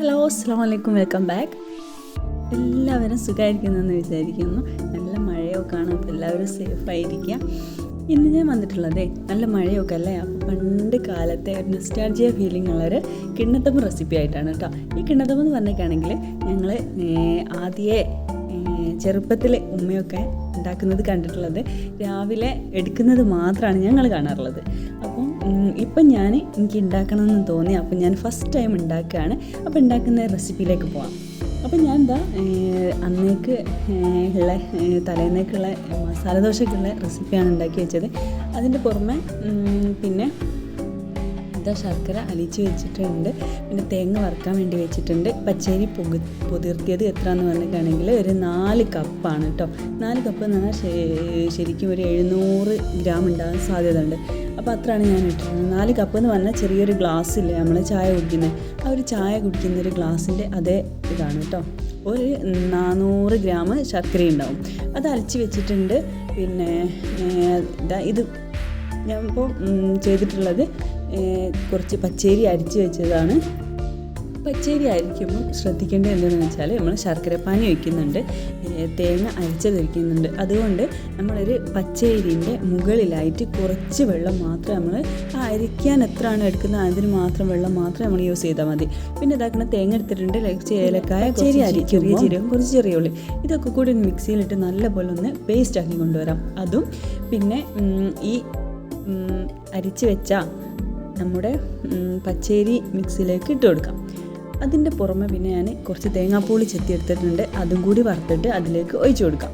Hello അസ്സാം വലൈക്കും welcome back എല്ലാവരും സുഖമായിരിക്കുന്നെന്ന് വിചാരിക്കുന്നു. നല്ല മഴയൊക്കെ ആണ് അപ്പോൾ എല്ലാവരും സേഫായിരിക്കുക ഇന്ന് ഞാൻ വന്നിട്ടുള്ളതേ നല്ല മഴയൊക്കെ അല്ലേ? അപ്പോൾ പണ്ട് കാലത്തെ ഒരു നെസ്റ്റാർജിയ ഫീലിംഗ് ഉള്ളൊരു കിണ്ണത്തപ്പം റെസിപ്പി ആയിട്ടാണ് കേട്ടോ ഈ കിണ്ണത്തപ്പം എന്ന് പറഞ്ഞിട്ടാണെങ്കിൽ ഞങ്ങൾ ആദ്യമേ ചെറുപ്പത്തിൽ ഉമ്മയൊക്കെ ഉണ്ടാക്കുന്നത് കണ്ടിട്ടുള്ളത് രാവിലെ എടുക്കുന്നത് മാത്രമാണ് ഞങ്ങൾ കാണാറുള്ളത്. അപ്പം ഇപ്പം ഞാൻ എനിക്ക് ഉണ്ടാക്കണമെന്ന് തോന്നി. അപ്പം ഞാൻ ഫസ്റ്റ് ടൈം ഉണ്ടാക്കുകയാണ്. അപ്പോൾ ഉണ്ടാക്കുന്ന റെസിപ്പിയിലേക്ക് പോവാം. അപ്പം ഞാൻ എന്താ അന്നേക്ക് ഉള്ള തലേന്നേക്കുള്ള മസാല ദോശക്കുള്ള റെസിപ്പിയാണ് ഉണ്ടാക്കി വെച്ചത്. അതിന്റെ പുറമെ പിന്നെ ഇതാ ശർക്കര അലിച്ച് വെച്ചിട്ടുണ്ട്. പിന്നെ തേങ്ങ വറുക്കാൻ വേണ്ടി വെച്ചിട്ടുണ്ട്. പച്ചരി പൊതി പൊതിർത്തിയത് എത്രയെന്ന് പറഞ്ഞിട്ടാണെങ്കിൽ ഒരു നാല് കപ്പാണ് കേട്ടോ നാല് കപ്പ് എന്ന് പറഞ്ഞാൽ ശരിക്കും ഒരു എഴുന്നൂറ് ഗ്രാം ഉണ്ടാകാൻ സാധ്യത ഉണ്ട് അപ്പോൾ അത്രയാണ് ഞാൻ ഇട്ടിരുന്നത് നാല് കപ്പ് എന്ന് പറഞ്ഞാൽ ചെറിയൊരു ഗ്ലാസ്സില്ലേ നമ്മൾ ചായ കുടിക്കുന്നത് ആ ഒരു ചായ കുടിക്കുന്ന ഒരു ഗ്ലാസ്സിന്റെ അതേ ഇതാണ് കേട്ടോ ഒരു നാനൂറ് ഗ്രാം ശർക്കര ഉണ്ടാവും. അത് അരച്ച് വെച്ചിട്ടുണ്ട്. പിന്നെ ദാ ഇത് ഞാൻ ഇപ്പോൾ ചെയ്തിട്ടുള്ളത് കുറച്ച് പച്ചേരി അരിച്ച് വെച്ചതാണ്. പച്ചേരി അരിക്കുമ്പോൾ ശ്രദ്ധിക്കേണ്ടത് എന്താണെന്ന് വെച്ചാൽ നമ്മൾ ശർക്കരപ്പാനി വയ്ക്കുന്നുണ്ട് തേങ്ങ അരിച്ചത് വയ്ക്കുന്നുണ്ട് അതുകൊണ്ട് നമ്മളൊരു പച്ചരിന്റെ മുകളിലായിട്ട് കുറച്ച് വെള്ളം മാത്രം നമ്മൾ ആ അരിക്കാൻ എത്രയാണ് എടുക്കുന്നത് അതിന് മാത്രം വെള്ളം മാത്രം നമ്മൾ യൂസ് ചെയ്താൽ മതി. പിന്നെ ഇതാക്കുന്ന തേങ്ങ എടുത്തിട്ടുണ്ട്. ഏലക്കായ പച്ചരി അരി ചെറിയ ജീരകം കുറച്ച് ചെറിയ ഉള്ളി. ഇതൊക്കെ കൂടി ഒന്ന് മിക്സിയിലിട്ട് നല്ലപോലെ ഒന്ന് പേസ്റ്റ് ആക്കി കൊണ്ടുവരാം. അതും പിന്നെ ഈ അരിച്ച് വെച്ച നമ്മുടെ പച്ചേരി മിക്സിയിലേക്ക് ഇട്ട് കൊടുക്കാം. അതിന്റെ പുറമെ പിന്നെ ഞാൻ കുറച്ച് തേങ്ങാപ്പൂളി ചെത്തി എടുത്തിട്ടുണ്ട്. അതും കൂടി വറുത്തിട്ട് അതിലേക്ക് ഒഴിച്ചു കൊടുക്കാം.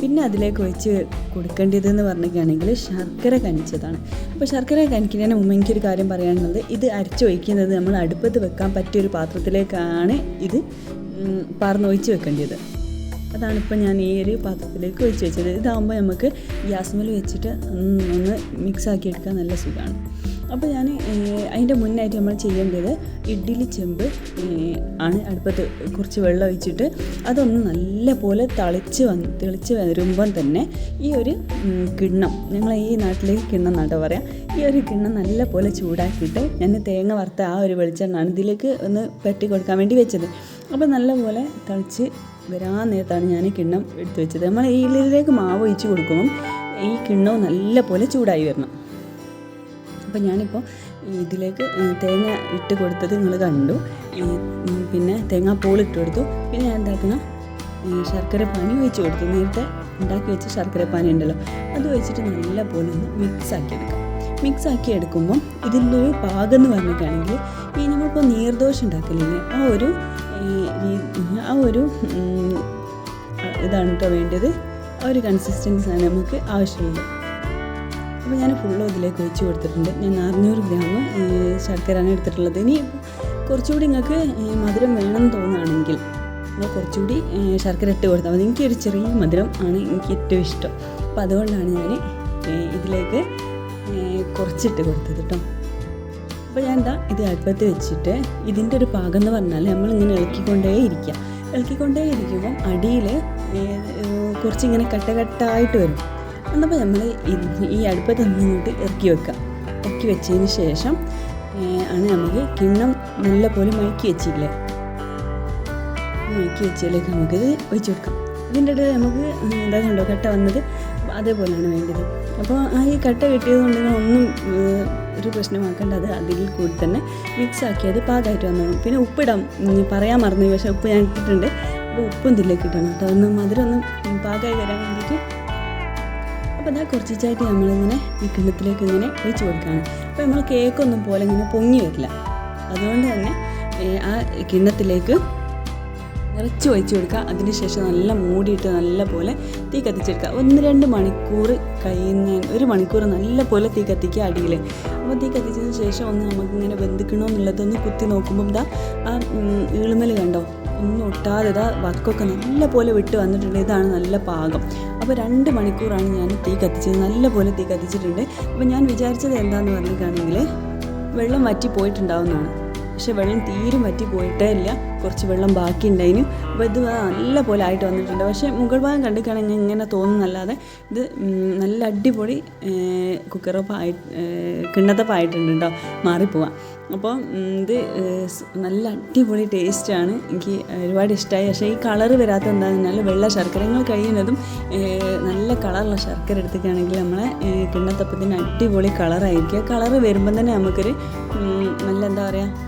പിന്നെ അതിലേക്ക് ഒഴിച്ച് കൊടുക്കേണ്ടതെന്ന് പറഞ്ഞിട്ടാണെങ്കിൽ ശർക്കര കനിച്ചതാണ്. അപ്പോൾ ശർക്കര കനിക്കുന്നതിന് മുമ്പ് എനിക്കൊരു കാര്യം പറയാനുള്ളത്. ഇത് അരച്ച് അരച്ചൊഴിക്കുന്നത് നമ്മൾ അടുപ്പത്ത് വെക്കാൻ പറ്റിയൊരു പാത്രത്തിലേക്കാണ് ഇത് ഉം, പാർന്നൊഴിച്ച് വെക്കേണ്ടത്. അതാണ് ഇപ്പം ഞാൻ ഈ ഒരു പാത്രത്തിലേക്ക് ഒഴിച്ച് വെച്ചത്. ഇതാകുമ്പോൾ നമുക്ക് ഗ്യാസ്മേൽ വെച്ചിട്ട് ഒന്ന് മിക്സ് ആക്കി എടുക്കാൻ നല്ല സുഖമാണ് അപ്പോൾ ഞാൻ അതിന്റെ മുന്നായിട്ട് നമ്മൾ ചെയ്യേണ്ടത് ഇഡ്ഡലി ചെമ്പ് ആണ് അടുപ്പത്ത് കുറച്ച് വെള്ളം ഒഴിച്ചിട്ട് അതൊന്ന് നല്ല പോലെ തളിച്ച് വന്ന് തെളിച്ച് വരുമ്പം തന്നെ ഈ ഒരു കിണ്ണം ഞങ്ങൾ ഈ നാട്ടിലെ കിണ്ണം എന്നാട്ടോ പറയാം. ഈ ഒരു കിണ്ണം നല്ല പോലെ ചൂടാക്കിയിട്ട് ഞാൻ തേങ്ങ വറുത്ത ആ ഒരു വെളിച്ചെണ്ണാണ് ഇതിലേക്ക് ഒന്ന് പറ്റി കൊടുക്കാൻ വേണ്ടി വെച്ചത്. അപ്പോൾ നല്ലപോലെ തളിച്ച് വരാൻ നേരത്താണ് ഞാൻ ഈ കിണ്ണം എടുത്തു വെച്ചത്. നമ്മൾ ഇല്ലിലേക്ക് മാവ് ഒഴിച്ച് കൊടുക്കുമ്പം ഈ കിണ്ണവും നല്ല പോലെ ചൂടായി വരണം. അപ്പം ഞാനിപ്പോൾ ഇതിലേക്ക് തേങ്ങ ഇട്ട് കൊടുത്തത് നിങ്ങൾ കണ്ടു. പിന്നെ തേങ്ങാപ്പൂൾ ഇട്ട് കൊടുത്തു. പിന്നെ ഞാൻ എന്താക്കുന്ന ശർക്കര പാനി ഒഴിച്ച് കൊടുത്തു. നേരത്തെ ഉണ്ടാക്കി വെച്ച ശർക്കര പാനി ഉണ്ടല്ലോ അത് വെച്ചിട്ട് നല്ല പോലെ ഒന്ന് മിക്സ് ആക്കി എടുക്കാം. മിക്സ് ആക്കി എടുക്കുമ്പം ഇതിലൊരു പാകം എന്ന് പറഞ്ഞിട്ടാണെങ്കിൽ ഈ നമ്മളിപ്പോൾ നീർദോശ ഉണ്ടാക്കലില്ലേ ആ ഒരു ഈ, ആ ഒരു ഇതാണ് കേട്ടോ വേണ്ടത്. ആ ഒരു കൺസിസ്റ്റൻസിയാണ് നമുക്ക് ആവശ്യമുള്ളത്. അപ്പോൾ ഞാൻ ഫുള്ളും ഇതിലേക്ക് ഒഴിച്ച് കൊടുത്തിട്ടുണ്ട്. ഞാൻ അറുന്നൂറ് ഗ്രാം ശർക്കരയാണ് എടുത്തിട്ടുള്ളത്. ഇനി കുറച്ചുകൂടി നിങ്ങൾക്ക് മധുരം വേണമെന്ന് തോന്നുകയാണെങ്കിൽ നിങ്ങൾ കുറച്ചുകൂടി ശർക്കര ഇട്ട് കൊടുത്താൽ മതി. എനിക്കൊരു ചെറിയ മധുരം ആണ് എനിക്ക് ഏറ്റവും ഇഷ്ടം. അപ്പോൾ അതുകൊണ്ടാണ് ഞാൻ ഇതിലേക്ക് കുറച്ചിട്ട് കൊടുത്തത് കേട്ടോ അപ്പോൾ ഞാൻ എന്താ ഇത് അടുപ്പത്ത് വെച്ചിട്ട് ഇതിന്റെ ഒരു പാകം എന്ന് പറഞ്ഞാൽ നമ്മളിങ്ങനെ ഇളക്കിക്കൊണ്ടേ ഇരിക്കുക ഇളക്കിക്കൊണ്ടേ ഇരിക്കുമ്പം അടിയിൽ കുറച്ചിങ്ങനെ കട്ട കട്ടായിട്ട് വരും. എന്നപ്പോൾ നമ്മൾ ഈ അടുപ്പത്ത് നിന്നിട്ട് ഇറക്കി വെക്കുക ഇറക്കി വെച്ചതിന് ശേഷം ആണ് നമുക്ക് കിണ്ണം നല്ല പോലെ മയക്കി വെച്ചില്ലേ? മയക്കി വെച്ചതിലേക്ക് നമുക്കിത് ഒഴിച്ചു കൊടുക്കാം. ഇതിന്റെ ഇടയിൽ നമുക്ക് എന്താ കണ്ടോ കട്ട വന്നത് അതേപോലെയാണ് വേണ്ടത്. അപ്പോൾ ആ ഈ കട്ട കിട്ടിയത് കൊണ്ട് ഒന്നും ഒരു പ്രശ്നമാക്കേണ്ട അത് അതിൽ കൂടി തന്നെ മിക്സ് ആക്കി ആക്കിയത് പാകമായിട്ട് വന്നു പിന്നെ ഉപ്പിടാം. പറയാൻ മറന്നു പക്ഷേ ഉപ്പ് ഞാൻ ഇട്ടിട്ടുണ്ട്. അപ്പോൾ ഉപ്പും ഇതിലേക്ക് ഇട്ടണം കേട്ടോ. ഒന്ന് മധുരം ഒന്ന് പാകമായി വരാൻ വേണ്ടിയിട്ട്. അപ്പോൾ അതാ കുറച്ചിച്ചായിട്ട് നമ്മളിങ്ങനെ ഈ കിണ്ണത്തിലേക്ക് ഇങ്ങനെ ഒഴിച്ച് കൊടുക്കുകയാണ്. അപ്പോൾ നമ്മൾ കേക്കൊന്നും പോലെ ഇങ്ങനെ പൊങ്ങി വരില്ല. അതുകൊണ്ട് തന്നെ ആ കിണ്ണത്തിലേക്ക് നിറച്ച് വഹിച്ചു കൊടുക്കുക. അതിനുശേഷം നല്ല മൂടിയിട്ട് നല്ല പോലെ തീ കത്തിച്ചെടുക്കുക. ഒന്ന് രണ്ട് മണിക്കൂർ കഴിയുന്ന ഒരു മണിക്കൂർ നല്ല പോലെ തീ കത്തിക്കുക അടിയിൽ. അപ്പോൾ തീ കത്തിച്ചതിന് ശേഷം ഒന്ന് നമുക്കിങ്ങനെ വെന്തിക്കണോ എന്നുള്ളതൊന്ന് കുത്തി നോക്കുമ്പം ഇതാ ആ ഈളുമൽ കണ്ടോ? ഒന്നും ഒട്ടാതെ ഇതാ വക്കൊക്കെ നല്ല പോലെ വിട്ട് വന്നിട്ടുണ്ട്. ഇതാണ് നല്ല പാകം. അപ്പോൾ രണ്ട് മണിക്കൂറാണ് ഞാൻ തീ കത്തിച്ചത്. നല്ല പോലെ തീ കത്തിച്ചിട്ടുണ്ട്. അപ്പോൾ ഞാൻ വിചാരിച്ചത് എന്താണെന്ന് പറഞ്ഞിട്ടാണെങ്കിൽ വെള്ളം വറ്റി പോയിട്ടുണ്ടാവുന്നതാണ്. പക്ഷെ വെള്ളം തീരും പോയിട്ടേ ഇല്ല. കുറച്ച് വെള്ളം ബാക്കി ഉണ്ടായിന് അപ്പോൾ ഇത് നല്ല പോലെ ആയിട്ട് വന്നിട്ടുണ്ട്. പക്ഷേ മുകൾ ഭാഗം കണ്ടിട്ടാണെങ്കിൽ ഇങ്ങനെ തോന്നുന്നല്ലാതെ ഇത് നല്ല അടിപൊളി കുക്കറപ്പ് ആയി കിണ്ണത്തപ്പം ആയിട്ടുണ്ട് കേട്ടോ മാറിപ്പോവാം. അപ്പോൾ ഇത് നല്ല അടിപൊളി ടേസ്റ്റാണ് എനിക്ക് ഒരുപാട് ഇഷ്ടമായി പക്ഷേ ഈ കളറ് വരാത്ത എന്താണെന്ന് പറഞ്ഞാൽ വെള്ള ശർക്കര നിങ്ങൾ കഴിയുന്നതും നല്ല കളറുള്ള ശർക്കര എടുത്തിട്ടാണെങ്കിൽ നമ്മളെ കിണ്ണത്തപ്പത്തിന് അടിപൊളി കളറായിരിക്കുക കളറ് വരുമ്പം തന്നെ നമുക്കൊരു നല്ല എന്താ പറയുക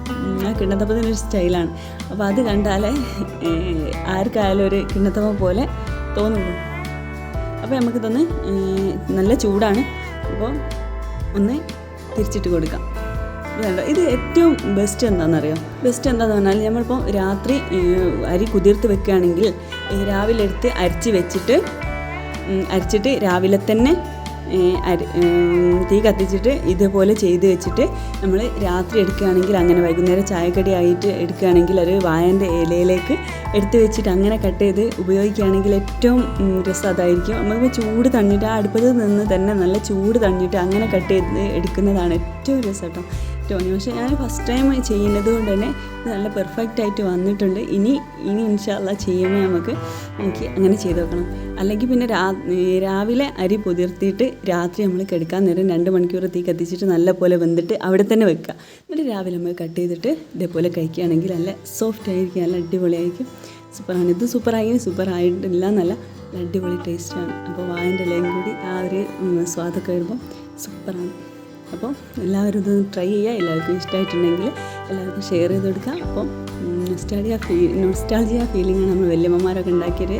കിണ്ണത്തപ്പത്തിനൊരു സ്റ്റൈലാണ്. അപ്പോൾ അത് കണ്ടാലേ ആർക്കായാലും ഒരു കിണ്ണത്തപ്പം പോലെ തോന്നുള്ളൂ. അപ്പോൾ നമുക്കിതൊന്ന് നല്ല ചൂടാണ്. അപ്പോൾ ഒന്ന് തിരിച്ചിട്ട് കൊടുക്കാം. കണ്ടോ? ഇത് ഏറ്റവും ബെസ്റ്റ് എന്താണെന്നറിയോ? ബെസ്റ്റ് എന്താണെന്ന് പറഞ്ഞാൽ നമ്മളിപ്പോൾ രാത്രി അരി കുതിർത്ത് വെക്കുകയാണെങ്കിൽ രാവിലെ എടുത്ത് അരിച്ച് വെച്ചിട്ട് അരച്ചിട്ട് രാവിലെ തന്നെ തീ കത്തിച്ചിട്ട് ഇതുപോലെ ചെയ്ത് വെച്ചിട്ട് നമ്മൾ രാത്രി എടുക്കുകയാണെങ്കിൽ അങ്ങനെ വൈകുന്നേരം ചായക്കടി ആയിട്ട് എടുക്കുകയാണെങ്കിൽ ഒരു വായന്റെ ഇലയിലേക്ക് എടുത്തു വെച്ചിട്ട് അങ്ങനെ കട്ട് ചെയ്ത് ഉപയോഗിക്കുകയാണെങ്കിൽ ഏറ്റവും രസം അതായിരിക്കും. നമുക്ക് ചൂട് തണ്ണിട്ട് ആ അടുപ്പത്ത് നിന്ന് തന്നെ നല്ല ചൂട് തണ്ണിട്ട് അങ്ങനെ കട്ട് ചെയ്ത് എടുക്കുന്നതാണ് ഏറ്റവും രസം കേട്ടോ. തോന്നി പക്ഷേ ഞാൻ ഫസ്റ്റ് ടൈം ചെയ്യുന്നത് കൊണ്ട് തന്നെ നല്ല പെർഫെക്റ്റ് ആയിട്ട് വന്നിട്ടുണ്ട്. ഇനി ഇനി ഇൻഷാല്ല ചെയ്യുമ്പോൾ നമുക്ക് എനിക്ക് അങ്ങനെ ചെയ്ത് നോക്കണം. അല്ലെങ്കിൽ പിന്നെ രാ രാവിലെ അരി പുതിർത്തിയിട്ട് രാത്രി നമ്മൾ കിടക്കാൻ നേരം രണ്ട് മണിക്കൂർ തീ കത്തിച്ചിട്ട് നല്ല പോലെ വെന്തിട്ട് അവിടെ തന്നെ വെക്കുക. എന്നിട്ട് രാവിലെ നമ്മൾ കട്ട് ചെയ്തിട്ട് ഇതേപോലെ കഴിക്കുകയാണെങ്കിൽ നല്ല സോഫ്റ്റ് ആയിരിക്കും നല്ല അടിപൊളിയായിരിക്കും. സൂപ്പറാണ്. ഇത് സൂപ്പറായി സൂപ്പർ ആയിട്ടില്ല നല്ല അടിപൊളി ടേസ്റ്റാണ് അപ്പോൾ വായന്റെ ഇലയും കൂടി ആ ഒരു സ്വാദൊക്കെ വരുമ്പോൾ സൂപ്പറാണ്. അപ്പോൾ എല്ലാവരും ഇത് ട്രൈ ചെയ്യുക. എല്ലാവർക്കും ഇഷ്ടമായിട്ടുണ്ടെങ്കിൽ എല്ലാവർക്കും ഷെയർ ചെയ്ത് കൊടുക്കുക അപ്പം നൊസ്റ്റാളിയ ഫീ നൊസ്റ്റാൾജിയ ഫീലിംഗാണ് നമ്മൾ വല്യമ്മമാരൊക്കെ ഉണ്ടാക്കിയൊരു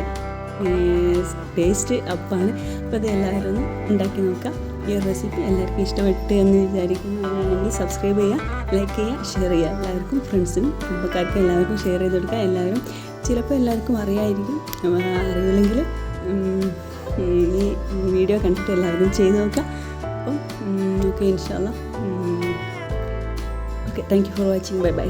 ടേസ്റ്റ് അപ്പാണ് അപ്പോൾ അത് എല്ലാവരും ഒന്ന് ഉണ്ടാക്കി നോക്കാം ഈ റെസിപ്പി എല്ലാവർക്കും ഇഷ്ടപ്പെട്ട് എന്ന് വിചാരിക്കുന്നവരാണെങ്കിൽ സബ്സ്ക്രൈബ് ചെയ്യുക ലൈക്ക് ചെയ്യുക ഷെയർ ചെയ്യുക. എല്ലാവർക്കും ഫ്രണ്ട്സിനും കുടുംബക്കാർക്കും എല്ലാവർക്കും ഷെയർ ചെയ്ത് കൊടുക്കുക എല്ലാവരും ചിലപ്പോൾ എല്ലാവർക്കും അറിയായിരിക്കും. അറിയില്ലെങ്കിൽ ഈ വീഡിയോ കണ്ടിട്ട് എല്ലാവരും ചെയ്ത് നോക്കുക. അപ്പം ഓക്കെ ഇൻഷാല്ല okay thank you for watching bye bye